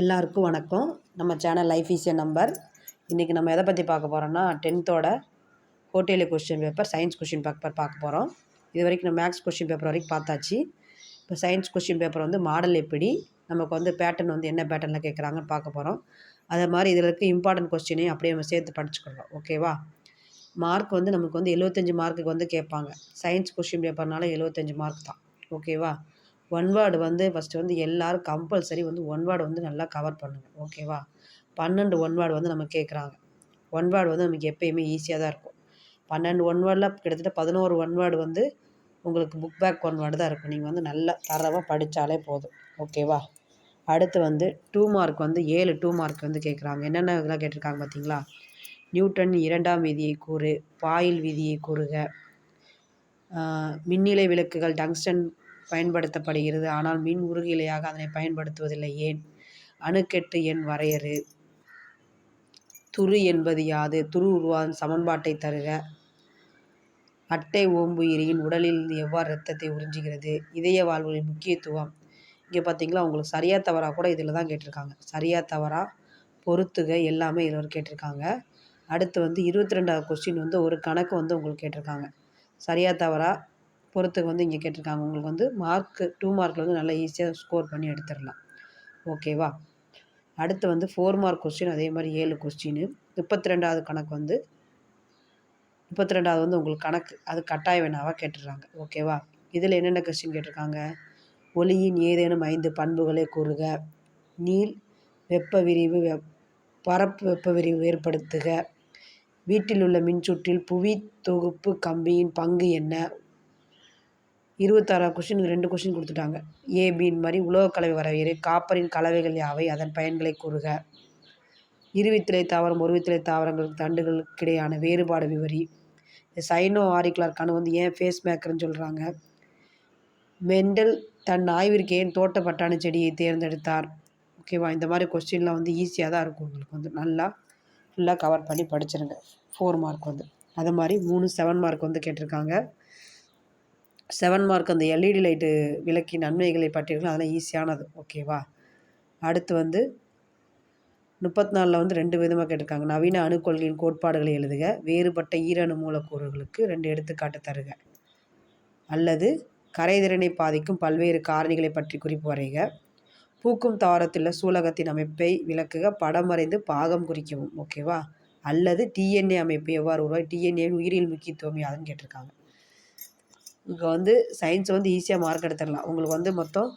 எல்லாருக்கும் வணக்கம். நம்ம சேனல் லைஃப் ஈஸிய நம்பர் இன்றைக்கி நம்ம எதை பற்றி பார்க்க போகிறோம்னா டென்த்தோட ஹோட்டேலி question paper science question paper பார்க்க போகிறோம் இது வரைக்கும் நம்ம மேக்ஸ் கொஸ்டின் பேப்பர் வரைக்கும் பார்த்தாச்சு. இப்போ சயின்ஸ் கொஸ்டின் பேப்பர் வந்து மாடல் எப்படி நமக்கு வந்து பேட்டர்ன் வந்து என்ன பேட்டர்னில் கேட்குறாங்கன்னு பார்க்க போகிறோம் அதே மாதிரி இதில் இருக்க இம்பார்ட்டன்ட் கொஸ்டினையும் அப்படியே நம்ம சேர்த்து படிச்சுக்கிறோம். ஓகேவா மார்க் வந்து நமக்கு வந்து எழுபத்தஞ்சி மார்க்குக்கு வந்து கேட்பாங்க. சயின்ஸ் கொஸ்டின் பேப்பர்னால எழுபத்தஞ்சி மார்க் தான். ஓகேவா ஒன் வேர்டு வந்து ஃபஸ்ட்டு வந்து எல்லோரும் கம்பல்சரி வந்து ஒன் வேர்டு வந்து நல்லா கவர் பண்ணுங்கள் ஓகேவா பன்னெண்டு ஒன் வேர்டு வந்து நம்ம கேட்குறாங்க ஒன் வேர்டு வந்து நமக்கு எப்போயுமே ஈஸியாக தான் இருக்கும். பன்னெண்டு ஒன் வேர்டில் கிட்டத்தட்ட பதினோரு ஒன் வேர்டு வந்து உங்களுக்கு புக் பேக் ஒன் வேர்டு தான் இருக்கும். நீங்கள் வந்து நல்லா தரவாக படித்தாலே போதும். ஓகேவா அடுத்து வந்து டூ மார்க் வந்து ஏழு டூ மார்க் வந்து கேட்குறாங்க என்னென்ன இதெல்லாம் கேட்டிருக்காங்க பார்த்தீங்களா நியூட்டன் இரண்டாம் விதியை கூறு பாயில் விதியை கூறுக மின்னிலை விளக்குகள் டங்ஸ்டன் பயன்படுத்தப்படுகிறது. ஆனால் மின் உருகிலையாக அதனை பயன்படுத்துவதில்லை. ஏன்? அணுக்கெட்டு எண் வரையறு. துரு என்பது யாது? துரு உருவாதன் சமன்பாட்டை தருக. அட்டை ஓம்புயிரியின் உடலில் எவ்வாறு ரத்தத்தை உறிஞ்சுகிறது? இதய வாழ்வுகளின் முக்கியத்துவம். இங்கே பார்த்தீங்களா உங்களுக்கு சரியா தவறா கூட இதில் தான் கேட்டிருக்காங்க. சரியா தவறா பொறுத்துக எல்லாமே இதில் கேட்டிருக்காங்க. அடுத்து வந்து இருபத்தி ரெண்டாவது கொஸ்டின் வந்து ஒரு கணக்கு வந்து உங்களுக்கு கேட்டிருக்காங்க. சரியா தவறா பொறுத்துக்கு வந்து இங்கே கேட்டிருக்காங்க. உங்களுக்கு வந்து மார்க்கு டூ மார்க்கில் வந்து நல்லா ஈஸியாக ஸ்கோர் பண்ணி எடுத்துடலாம். ஓகேவா அடுத்து வந்து ஃபோர் மார்க் கொஸ்டின் அதே மாதிரி ஏழு கொஸ்டின் முப்பத்தி ரெண்டாவது கணக்கு வந்து முப்பத்தி ரெண்டாவது வந்து உங்களுக்கு கணக்கு அது கட்டாய வேணாவாக கேட்டுடுறாங்க ஓகேவா இதில் என்னென்ன கொஸ்டின் கேட்டிருக்காங்க? ஒளியின் ஏதேனும் ஐந்து பண்புகளை கூறுக. நீள் வெப்ப விரிவு வெப் பரப்பு வெப்ப விரிவு ஏற்படுத்துக. வீட்டில் உள்ள மின்சுற்றில் புவி தொகுப்பு கம்பியின் பங்கு என்ன? இருபத்தாறாவது கொஷின் ரெண்டு கொஷின் கொடுத்துட்டாங்க. ஏபின் மாதிரி உலோகக்கலவை வரவேறு. காப்பரின் கலவைகள் யாவை? அதன் பயன்களை கூறுக. இருவித்திலை தாவரம் ஒருவித்திலை தாவரங்களுக்கு தண்டுகளுக்கு இடையான வேறுபாடு விவரி. சைனோ ஆரிக்லார்க் வந்து ஏன் ஃபேஸ் மேக்கர்னு சொல்கிறாங்க மெண்டல் தன் ஆய்விற்கு ஏன் தோட்ட பட்டாணி செடியை தேர்ந்தெடுத்தார்? ஓகேவா இந்த மாதிரி கொஸ்டின்லாம் வந்து ஈஸியாக தான் இருக்கும் உங்களுக்கு வந்து. நல்லா ஃபுல்லாக கவர் பண்ணி படிச்சிருங்க. ஃபோர் மார்க் வந்து. அது மாதிரி மூணு செவன் மார்க் வந்து கேட்டிருக்காங்க. செவன் மார்க் அந்த எல்இடி லைட்டு விளக்கின் நன்மைகளை பற்றியிருக்கோம் அதெல்லாம் ஈஸியானது. ஓகேவா? அடுத்து வந்து முப்பத்தி நாலில் வந்து ரெண்டு விதமாக கேட்டிருக்காங்க. நவீன அணுக்கொள்கையின் கோட்பாடுகளை எழுதுக வேறுபட்ட ஈரணு மூலக்கூறுகளுக்கு ரெண்டு எடுத்துக்காட்டு தருக. அல்லது கரைதிறனை பாதிக்கும் பல்வேறு காரணிகளை பற்றி குறிப்பு வரைக. பூக்கும் தாவரத்தில் சூலகத்தின் அமைப்பை விளக்குக படம் வரைந்து பாகம் குறிக்கவும். ஓகேவா? அல்லது டிஎன்ஏ அமைப்பு எவ்வாறு உருவாய் டிஎன்ஏ உயிரியல் முக்கியத்துவம் யாதுன்னு கேட்டிருக்காங்க. இங்கே வந்து சயின்ஸ் வந்து ஈஸியாக மார்க் எடுத்துடலாம். உங்களுக்கு வந்து மொத்தம்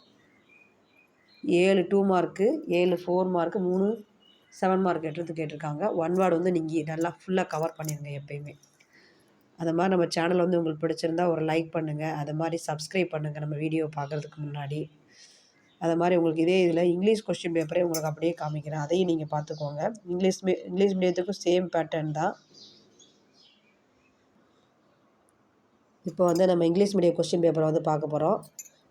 ஏழு டூ மார்க்கு ஏழு ஃபோர் மார்க்கு மூணு செவன் மார்க் எடுத்து கேட்டிருக்காங்க. ஒன் வேர்டு வந்து நீங்கள் நல்லா ஃபுல்லாக கவர் பண்ணிடுங்க எப்பயுமே. அது மாதிரி நம்ம சேனல் வந்து உங்களுக்கு பிடிச்சிருந்தா ஒரு லைக் பண்ணுங்கள் அது மாதிரி சப்ஸ்கிரைப் பண்ணுங்கள் நம்ம வீடியோ பார்க்குறதுக்கு முன்னாடி. அது மாதிரி உங்களுக்கு இதே இதில் இங்கிலீஷ் கொஸ்டின் பேப்பரே உங்களுக்கு அப்படியே காமிக்கிறேன். அதையும் நீங்கள் பார்த்துக்கோங்க. இங்கிலீஷ் மீ இங்கிலீஷ் மீடியத்துக்கும் சேம் பேட்டர்ன் தான். இப்போ வந்து நம்ம இங்கிலீஷ் மீடியம் கொஸ்டின் பேப்பரை வந்து பார்க்க போகிறோம்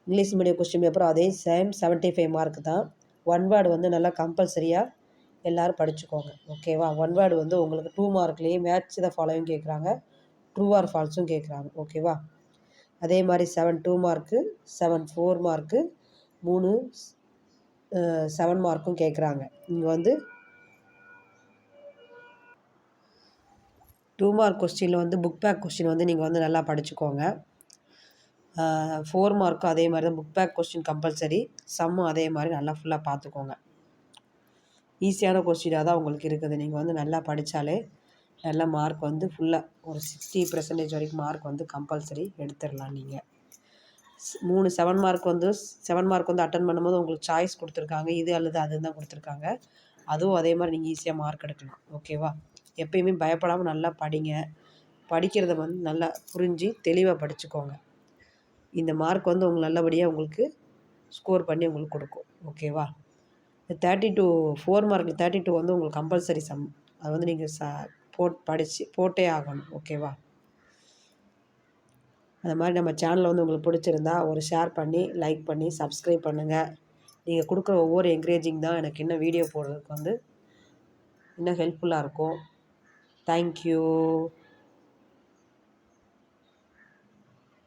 இங்கிலீஷ் மீடியம் கொஸ்டின் பேப்பர் அதே சேம் செவன்ட்டி ஃபைவ் மார்க் தான். ஒன் வேர்டு வந்து நல்லா கம்பல்சரியாக எல்லோரும் படிச்சுக்கோங்க. ஓகேவா ஒன் வேர்டு வந்து உங்களுக்கு டூ மார்க்லேயே மேட்ச் த ஃபாலோவும் கேட்குறாங்க ட்ரூ ஆர் ஃபால்ஸும் கேட்குறாங்க ஓகேவா அதே மாதிரி seven two mark seven four mark மூணு செவன் மார்க்கும் கேட்குறாங்க இங்கே வந்து டூ மார்க் கொஸ்டினில் வந்து புக் பேக் கொஸ்டின் வந்து நீங்கள் வந்து நல்லா படிச்சுக்கோங்க. ஃபோர் மார்க்கும் அதே மாதிரி தான் புக் பேக் கொஸ்டின் கம்பல்சரி சம்மும் அதே மாதிரி நல்லா ஃபுல்லாக பார்த்துக்கோங்க ஈஸியான கொஸ்டினாக தான் உங்களுக்கு இருக்குது. நீங்கள் வந்து நல்லா படித்தாலே நல்ல மார்க் வந்து ஃபுல்லாக ஒரு சிக்ஸ்டி பர்சன்டேஜ் வரைக்கும் மார்க் வந்து கம்பல்சரி எடுத்துடலாம் நீங்கள் மூணு செவன் மார்க் வந்து செவன் மார்க் வந்து அட்டன் பண்ணும்போது உங்களுக்கு சாய்ஸ் கொடுத்துருக்காங்க. இது அல்லது அதுன்னு தான் கொடுத்துருக்காங்க. அதுவும் அதே மாதிரி நீங்கள் ஈஸியாக மார்க் எடுக்கலாம். ஓகேவா எப்பயுமே பயப்படாமல் நல்லா படிங்க. படிக்கிறத வந்து நல்லா புரிஞ்சு தெளிவாக படிச்சுக்கோங்க. இந்த மார்க் வந்து உங்களுக்கு நல்லபடியாக உங்களுக்கு ஸ்கோர் பண்ணி உங்களுக்கு கொடுக்கும். ஓகேவா இந்த thirty two four mark thirty two வந்து உங்களுக்கு கம்பல்சரி சம் அது வந்து நீங்கள் ச போட் படித்து போட்டே ஆகணும். ஓகேவா அந்த மாதிரி நம்ம சேனலில் வந்து உங்களுக்கு பிடிச்சிருந்தா ஒரு ஷேர் பண்ணி லைக் பண்ணி சப்ஸ்கிரைப் பண்ணுங்கள் நீங்கள் கொடுக்குற ஒவ்வொரு என்கரேஜிங் தான் எனக்கு இன்னும் வீடியோ போடுறதுக்கு வந்து இன்னும் ஹெல்ப்ஃபுல்லாக இருக்கும். தேங்க்யூ